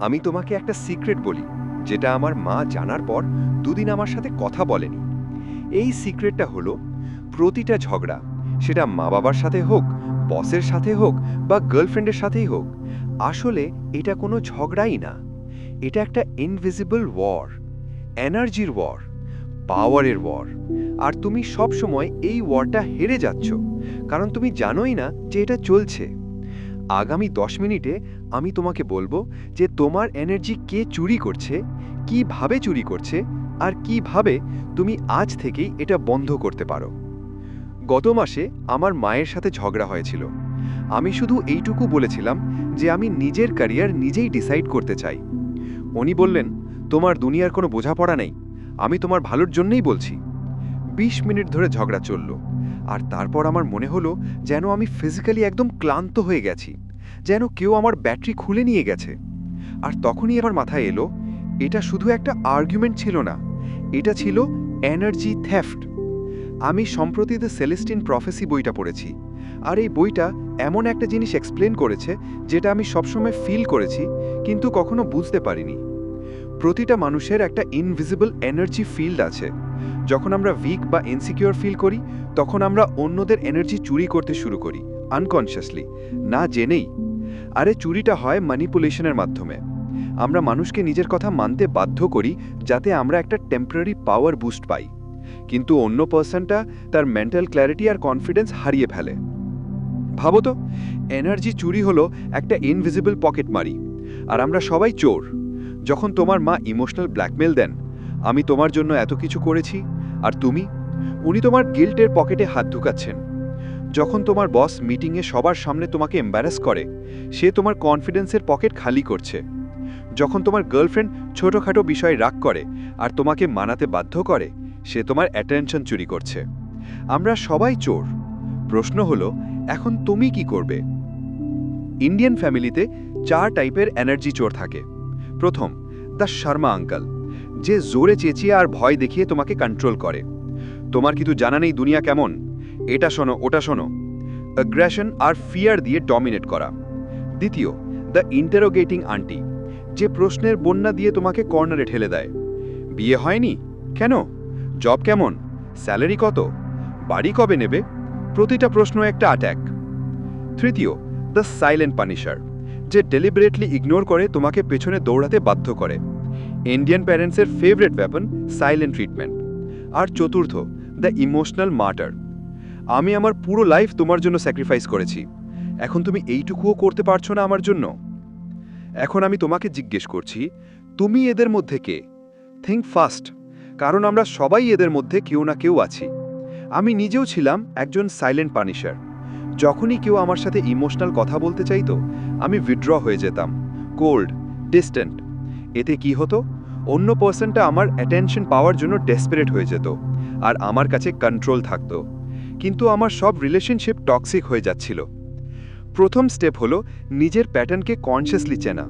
আমি তোমাকে একটা সিক্রেট বলি, যেটা আমার মা জানার পর দুদিন আমার সাথে কথা বলেনি। এই সিক্রেটটা হলো, প্রতিটা ঝগড়া, সেটা মা বাবার সাথে হোক, বসের সাথে হোক, বা গার্লফ্রেন্ডের সাথেই হোক, আসলে এটা কোনো ঝগড়াই না। এটা একটা ইনভিজিবল ওয়ার এনার্জির ওয়ার পাওয়ারের ওয়ার আর তুমি সব সময় এই ওয়ারটা হেরে যাচ্ছ, কারণ তুমি জানোই না যে এটা চলছে। আগামী দশ মিনিটে আমি তোমাকে বলব যে তোমার এনার্জি কে চুরি করছে, কীভাবে চুরি করছে, আর কীভাবে তুমি আজ থেকেই এটা বন্ধ করতে পারো। গত মাসে আমার মায়ের সাথে ঝগড়া হয়েছিল। আমি শুধু এইটুকু বলেছিলাম যে আমি নিজের ক্যারিয়ার নিজেই ডিসাইড করতে চাই। উনি বললেন, তোমার দুনিয়ার কোনো বোঝাপড়া নেই। আমি তোমার ভালোর জন্যই বলছি। বিশ মিনিট ধরে ঝগড়া চলল। আর তারপর আমার মনে হলো যেন আমি ফিজিক্যালি একদম ক্লান্ত হয়ে গেছি। যেন কেউ আমার ব্যাটারি খুলে নিয়ে গেছে। আর তখনই আমার মাথায় এলো, এটা শুধু একটা আর্গুমেন্ট ছিল না, এটা ছিল এনার্জি থেফট আমি সম্প্রতি দ্য সেলেস্টিন প্রফেসি বইটা পড়েছি, আর এই বইটা এমন একটা জিনিস এক্সপ্লেন করেছে, যেটা আমি সবসময় ফিল করেছি, কিন্তু কখনো বুঝতে পারিনি। প্রতিটা মানুষের একটা ইনভিজিবল এনার্জি ফিল্ড আছে। যখন আমরা উইক বা ইনসিকিউর ফিল করি, তখন আমরা অন্যদের এনার্জি চুরি করতে শুরু করি আনকনশিয়াসলি না জেনেই। আরে চুরিটা হয় ম্যানিপুলেশনের মাধ্যমে। আমরা মানুষকে নিজের কথা মানতে বাধ্য করি যাতে আমরা একটা টেম্পোরারি পাওয়ার বুস্ট পাই। কিন্তু অন্য পার্সনটা তার মেন্টাল ক্ল্যারিটি আর কনফিডেন্স হারিয়ে ফেলে। ভাবো তো এনার্জি চুরি হলো একটা ইনভিজিবল পকেট মারি। আর আমরা সবাই চোর। যখন তোমার মা ইমোশনাল ব্ল্যাকমেল দেন, আমি তোমার জন্য এত কিছু করেছি, আর তুমি? উনি তোমার গিল্টের পকেটে হাত ঢুকাচ্ছেন। যখন তোমার বস মিটিংয়ে সবার সামনে তোমাকে এম্বারাস করে, সে তোমার কনফিডেন্সের পকেট খালি করছে। যখন তোমার গার্লফ্রেন্ড ছোটোখাটো বিষয়ে রাগ করে আর তোমাকে মানাতে বাধ্য করে, সে তোমার অ্যাটেনশন চুরি করছে। আমরা সবাই চোর। প্রশ্ন হলো, এখন তুমি কি করবে? ইন্ডিয়ান ফ্যামিলিতে চার টাইপের এনার্জি চোর থাকে। প্রথম দ্য শর্মা আঙ্কাল যে জোরে চেঁচিয়ে আর ভয় দেখিয়ে তোমাকে কন্ট্রোল করে। তোমার কিন্তু জানা নেই দুনিয়া কেমন। এটা শোনো, ওটা শোনো। অ্যাগ্রেশন আর ফিয়ার দিয়ে ডমিনেট করা। দ্বিতীয় দ্য ইন্টারোগেটিং আন্টি যে প্রশ্নের বন্যা দিয়ে তোমাকে কর্নারে ঠেলে দেয়। বিয়ে হয়নি? কেন? জব কেমন? স্যালারি কত? বাড়ি কবে নেবে? প্রতিটা প্রশ্ন একটা অ্যাট্যাক তৃতীয় দ্য সাইলেন্ট পানিশার যে ডেলিবারেটলি ইগনোর করে তোমাকে পেছনে দৌড়াতে বাধ্য করে। ইন্ডিয়ান প্যারেন্টসের ফেভারেট ওয়েপন সাইলেন্ট ট্রিটমেন্ট আর চতুর্থ দ্য ইমোশনাল মার্টার আমি আমার পুরো লাইফ তোমার জন্য স্যাক্রিফাইস করেছি। এখন তুমি এইটুকুও করতে পারছ না আমার জন্য। এখন আমি তোমাকে জিজ্ঞেস করছি, তুমি এদের মধ্যে কে? থিঙ্ক ফাস্ট কারণ আমরা সবাই এদের মধ্যে কেউ না কেউ আছি। আমি নিজেও ছিলাম একজন সাইলেন্ট পানিশার যখনই কেউ আমার সাথে ইমোশনাল কথা বলতে চাইতো, আমি উইথড্র হয়ে যেতাম। কোল্ড ডিস্টেন্ট এতে কি হতো? অন্য পার্সনটা আমার অ্যাটেনশন পাওয়ার জন্য ডেসপারেট হয়ে যেত, আর আমার কাছে কন্ট্রোল থাকতো। কিন্তু আমার সব রিলেশনশিপ টক্সিক হয়ে যাচ্ছিল। প্রথম স্টেপ হলো নিজের প্যাটার্নকে কনসিয়াসলি চেনা,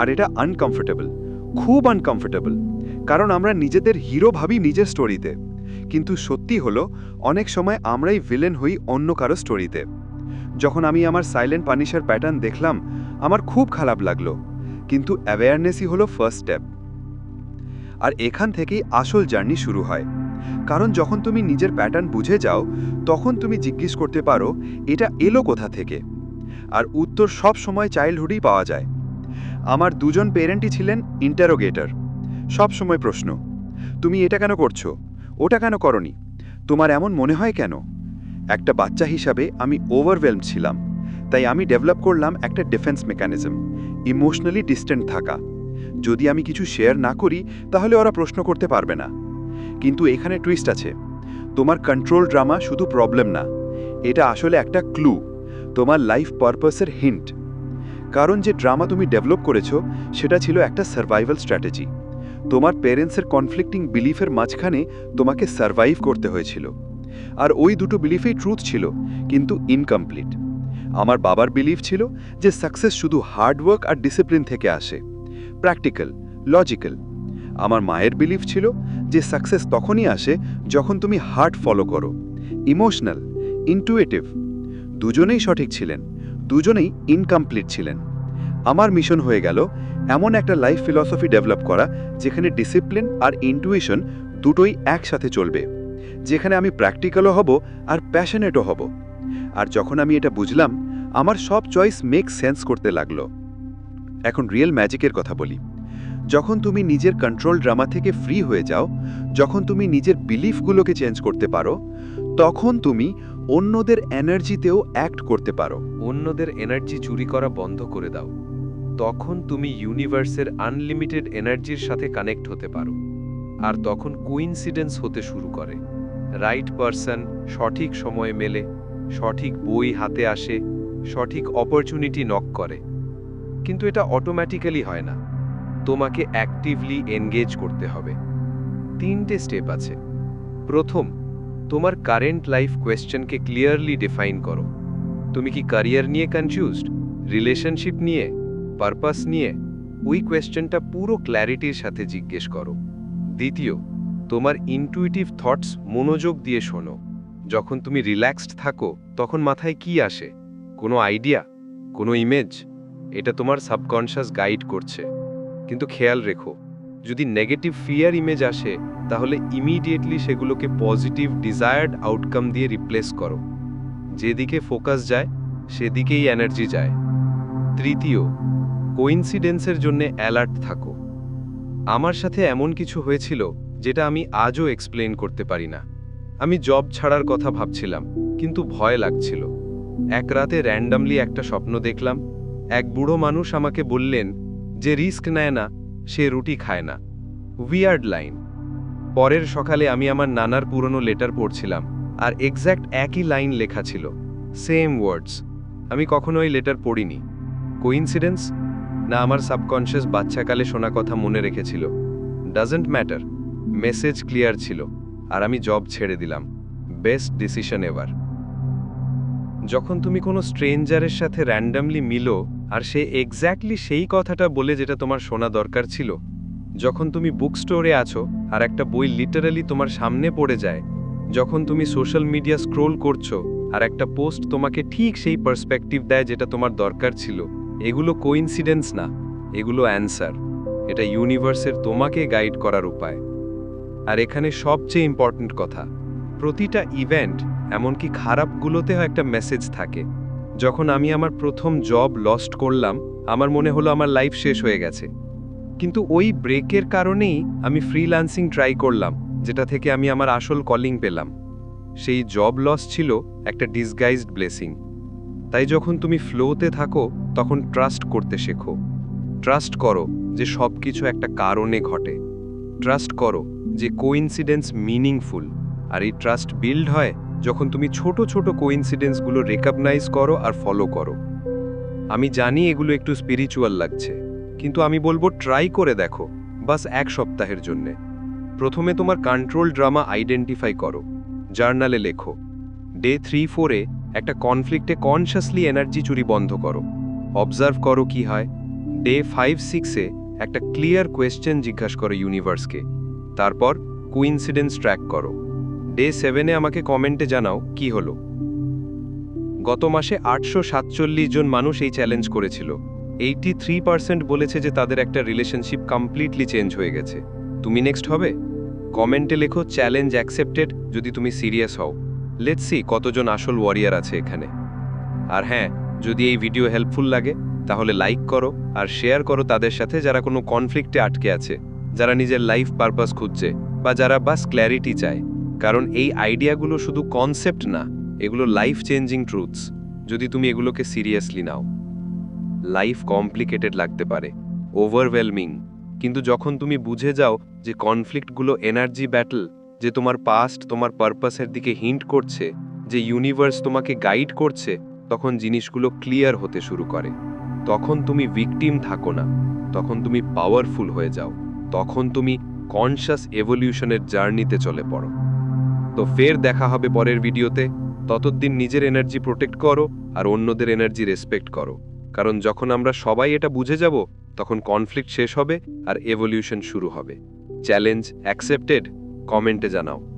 আর এটা আনকমফোর্টেবল খুব আনকমফোর্টেবল কারণ আমরা নিজেদের হিরো ভাবি নিজের স্টোরিতে কিন্তু সত্যি হলো, অনেক সময় আমরাই ভিলেন হই অন্য কারও স্টোরিতে যখন আমি আমার সাইলেন্ট পানিশার প্যাটার্ন দেখলাম, আমার খুব খারাপ লাগল, কিন্তু অ্যাওয়ারনেসই হলো ফার্স্ট স্টেপ আর এখান থেকেই আসল জার্নি শুরু হয়। কারণ যখন তুমি নিজের প্যাটার্ন বুঝে যাও, তখন তুমি জিজ্ঞেস করতে পারো, এটা এলো কোথা থেকে? আর উত্তর সব সময় চাইল্ডহুডেই পাওয়া যায়। আমার দুজন পেরেন্টই ছিলেন ইন্টারোগেটর সব সময় প্রশ্ন, তুমি এটা কেন করছ? ওটা কেন করনি? তোমার এমন মনে হয় কেন? একটা বাচ্চা হিসাবে আমি ওভারওয়েলম ছিলাম, তাই আমি ডেভেলপ করলাম একটা ডিফেন্স মেকানিজম ইমোশনালি ডিস্টেন্ট থাকা। যদি আমি কিছু শেয়ার না করি, তাহলে ওরা প্রশ্ন করতে পারবে না। কিন্তু এখানে টুইস্ট আছে। তোমার কন্ট্রোল ড্রামা শুধু প্রবলেম না। এটা আসলে একটা ক্লু তোমার লাইফ পারপাসের হিন্ট কারণ যে ড্রামা তুমি ডেভেলপ করেছ, সেটা ছিল একটা সার্ভাইভাল স্ট্র্যাটেজি তোমার পেরেন্টসের কনফ্লিক্টিং বিলিফের মাঝখানে তোমাকে সার্ভাইভ করতে হয়েছিল। আর ওই দুটো বিলিফেই ট্রুথ ছিল, কিন্তু ইনকমপ্লিট আমার বাবার বিলিফ ছিল যে সাকসেস শুধু হার্ডওয়ার্ক আর ডিসিপ্লিন থেকে আসে। প্র্যাকটিক্যাল লজিক্যাল আমার মায়ের বিলিফ ছিল যে সাকসেস তখনই আসে যখন তুমি হার্ট ফলো করো। ইমোশনাল ইন্টুয়েটিভ দুজনেই সঠিক ছিলেন, দুজনেই ইনকমপ্লিট ছিলেন। আমার মিশন হয়ে গেল এমন একটা লাইফ ফিলসফি ডেভেলপ করা যেখানে ডিসিপ্লিন আর ইন্টুইশন দুটোই একসাথে চলবে, যেখানে আমি প্র্যাকটিক্যালও হব আর প্যাশনেটও হব। আর যখন আমি এটা বুঝলাম, আমার সব চয়েস মেক সেন্স করতে লাগল। এখন রিয়েল ম্যাজিকের কথা বলি। যখন তুমি নিজের কন্ট্রোল ড্রামা থেকে ফ্রি হয়ে যাও, যখন তুমি নিজের বিলিফগুলোকে চেঞ্জ করতে পারো, তখন তুমি অন্যদের এনার্জিতেও অ্যাক্ট করতে পারো। অন্যদের এনার্জি চুরি করা বন্ধ করে দাও। তখন তুমি ইউনিভার্সের আনলিমিটেড এনার্জির সাথে কানেক্ট হতে পারো। আর তখন কুইন্সিডেন্স হতে শুরু করে। রাইট পারসন সঠিক সময়ে মেলে, সঠিক বই হাতে আসে, সঠিক অপরচুনিটি নক করে। কিন্তু এটা অটোম্যাটিক্যালি হয় না। তোমাকে অ্যাক্টিভলি এনগেজ করতে হবে। তিনটে স্টেপ আছে। প্রথম, তোমার কারেন্ট লাইফ কোয়েশ্চেনকে ক্লিয়ারলি ডিফাইন করো। তুমি কি ক্যারিয়ার নিয়ে কনফিউজড রিলেশনশিপ নিয়ে? পারপাস নিয়ে? ওই কোয়েশ্চেনটা পুরো ক্ল্যারিটির সাথে জিজ্ঞেস করো। দ্বিতীয়, তোমার ইনটুইটিভ থটস মনোযোগ দিয়ে শোনো। যখন তুমি রিল্যাক্সড থাকো, তখন মাথায় কি আসে? কোনো আইডিয়া কোনো ইমেজ এটা তোমার সাবকনশাস গাইড করছে। কিন্তু খেয়াল রেখো, যদি নেগেটিভ ফিয়ার ইমেজ আসে, তাহলে ইমিডিয়েটলি সেগুলোকে পজিটিভ ডিজায়ার্ড আউটকাম দিয়ে রিপ্লেস করো। যেদিকে ফোকাস যায়, সেদিকেই এনার্জি যায়। তৃতীয় কোইন্সিডেন্সের জন্য অ্যালার্ট থাকো। আমার সাথে এমন কিছু হয়েছিল, যেটা আমি আজও এক্সপ্লেন করতে পারি না। আমি জব ছাড়ার কথা ভাবছিলাম, কিন্তু ভয় লাগছিল। এক রাতে র্যান্ডামলি একটা স্বপ্ন দেখলাম। এক বুড়ো মানুষ আমাকে বললেন যে রিস্ক নেয় না, সে রুটি খায় না। Weird line. পরের সকালে আমি আমার নানার পুরনো লেটার পড়ছিলাম, আর এক্স্যাক্ট একই লাইন লেখা ছিল, সেম ওয়ার্ডস। আমি কখনো ওই লেটার পড়িনি। কোইন্সিডেন্স? না, আমার সাবকনশিয়াস বাচ্চাকালে শোনা কথা মনে রেখেছিল। Doesn't matter. মেসেজ ক্লিয়ার ছিল, আর আমি জব ছেড়ে দিলাম। Best decision ever. যখন তুমি কোনো স্ট্রেঞ্জারের সাথে র্যান্ডামলি মিলো আর সে এক্স্যাক্টলি সেই কথাটা বলে যেটা তোমার শোনা দরকার ছিল। যখন তুমি বুক স্টোরে আছো আর একটা বই লিটারালি তোমার সামনে পড়ে যায়, যখন তুমি সোশ্যাল মিডিয়া স্ক্রোল করছ আর একটা পোস্ট তোমাকে ঠিক সেই পার্সপেক্টিভ দেয় যেটা তোমার দরকার ছিল, এগুলো কোইন্সিডেন্স না, এগুলো অ্যান্সার এটা ইউনিভার্সের তোমাকে গাইড করার উপায়। আর এখানে সবচেয়ে ইম্পর্ট্যান্ট কথা, প্রতিটা ইভেন্ট এমনকি খারাপগুলোতেও একটা মেসেজ থাকে। যখন আমি আমার প্রথম জব লস্ট করলাম, আমার মনে হলো আমার লাইফ শেষ হয়ে গেছে। কিন্তু ওই ব্রেকের কারণেই আমি ফ্রিল্যান্সিং ট্রাই করলাম, যেটা থেকে আমি আমার আসল কলিং পেলাম। সেই জব লস ছিল একটা ডিসগাইজড ব্লেসিং তাই যখন তুমি ফ্লোতে থাকো, তখন ট্রাস্ট করতে শেখো। ট্রাস্ট করো যে সব কিছু একটা কারণে ঘটে। ট্রাস্ট করো যে কোইন্সিডেন্স মিনিংফুল আর এই ট্রাস্ট বিল্ড হয় যখন তুমি ছোট ছোট কোইন্সিডেন্সগুলো রেকগনাইজ করো আর ফলো করো। আমি জানি এগুলো একটু স্পিরিচুয়াল লাগছে, কিন্তু আমি বলব ট্রাই করে দেখো, বাস এক সপ্তাহের জন্যে। প্রথমে তোমার কন্ট্রোল ড্রামা আইডেন্টিফাই করো জার্নালে লেখো। ডে থ্রি ফোরে একটা কনফ্লিক্টে কনশাসলি এনার্জি চুরি বন্ধ করো। অবজার্ভ করো কি হয়। ডে ফাইভ সিক্সে একটা ক্লিয়ার কোয়েশ্চেন জিজ্ঞাসা করো ইউনিভার্সকে তারপর কুইন্সিডেন্স ট্র্যাক করো। ডে সেভেনে আমাকে কমেন্টে জানাও কি হলো। গত মাসে আটশো সাতচল্লিশ জন মানুষ এই চ্যালেঞ্জ করেছিল। এইটি থ্রি পার্সেন্ট বলেছে যে তাদের একটা রিলেশনশিপ কমপ্লিটলি চেঞ্জ হয়ে গেছে। তুমি নেক্সট হবে? কমেন্টে লেখো, চ্যালেঞ্জ অ্যাকসেপ্টেড যদি তুমি সিরিয়াস হও। লেটস সি কতজন আসল ওয়ারিয়ার আছে এখানে। আর হ্যাঁ যদি এই ভিডিও হেল্পফুল লাগে, তাহলে লাইক করো আর শেয়ার করো তাদের সাথে যারা কোনো কনফ্লিক্টে আটকে আছে, যারা নিজের লাইফ পারপাস খুঁজছে বা যারা বাস ক্ল্যারিটি চায়। কারণ এই আইডিয়াগুলো শুধু কনসেপ্ট না, এগুলো লাইফ চেঞ্জিং ট্রুথস যদি তুমি এগুলোকে সিরিয়াসলি নাও। লাইফ কমপ্লিকেটেড লাগতে পারে ওভারওয়েলমিং কিন্তু যখন তুমি বুঝে যাও যে কনফ্লিক্টগুলো এনার্জি ব্যাটল যে তোমার পাস্ট তোমার পারপাসের দিকে হিন্ট করছে, যে ইউনিভার্স তোমাকে গাইড করছে, তখন জিনিসগুলো ক্লিয়ার হতে শুরু করে। তখন তুমি ভিকটিম থাকো না, তখন তুমি পাওয়ারফুল হয়ে যাও, তখন তুমি কনশাস এভলিউশনের জার্নিতে চলে পড়ো। তো ফের দেখা হবে পরের ভিডিওতে। ততদিন নিজের এনার্জি প্রোটেক্ট করো আর অন্যদের এনার্জি রেসপেক্ট করো। কারণ যখন আমরা সবাই এটা বুঝে যাব, তখন কনফ্লিক্ট শেষ হবে আর এভলিউশন শুরু হবে। চ্যালেঞ্জ অ্যাকসেপ্টেড কমেন্টে জানাও।